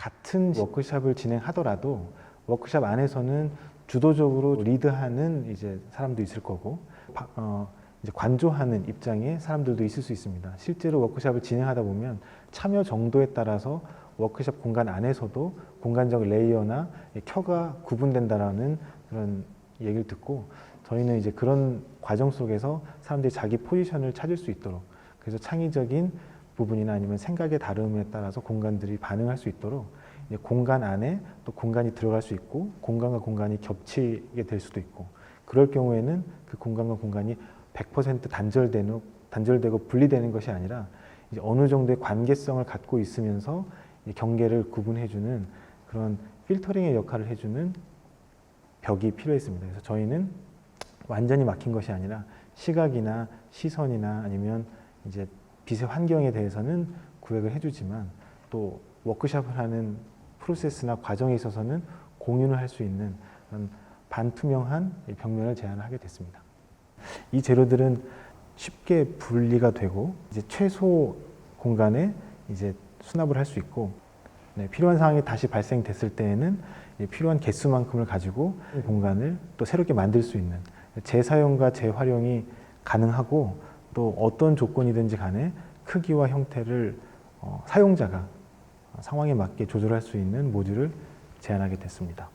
같은 워크샵을 진행하더라도 워크샵 안에서는 주도적으로 리드하는 이제 사람도 있을 거고 바- 어, 이제 관조하는 입장의 사람들도 있을 수 있습니다. 실제로 워크샵을 진행하다 보면 참여 정도에 따라서 워크샵 공간 안에서도 공간적 레이어나 켜가 구분된다라는 그런 얘기를 듣고 저희는 이제 그런 과정 속에서 사람들이 자기 포지션을 찾을 수 있도록 그래서 창의적인 부분이나 아니면 생각의 다름에 따라서 공간들이 반응할 수 있도록 공간 안에 또 공간이 들어갈 수 있고 공간과 공간이 겹치게 될 수도 있고 그럴 경우에는 그 공간과 공간이 100% 단절되는 단절되고 분리되는 것이 아니라 어느 정도의 관계성을 갖고 있으면서 이 경계를 구분해주는 그런 필터링의 역할을 해주는 벽이 필요했습니다. 그래서 저희는 완전히 막힌 것이 아니라 시각이나 시선이나 아니면 이제 빛의 환경에 대해서는 구획을 해주지만 또 워크샵을 하는 프로세스나 과정에 있어서는 공유를 할 수 있는 반투명한 이 벽면을 제안을 하게 됐습니다. 이 재료들은 쉽게 분리가 되고 이제 최소 공간에 이제 수납을 할 수 있고 네, 필요한 상황이 다시 발생됐을 때에는 이 필요한 개수만큼을 가지고 공간을 또 새롭게 만들 수 있는 재사용과 재활용이 가능하고 또 어떤 조건이든지 간에 크기와 형태를 어, 사용자가 상황에 맞게 조절할 수 있는 모듈을 제안하게 됐습니다.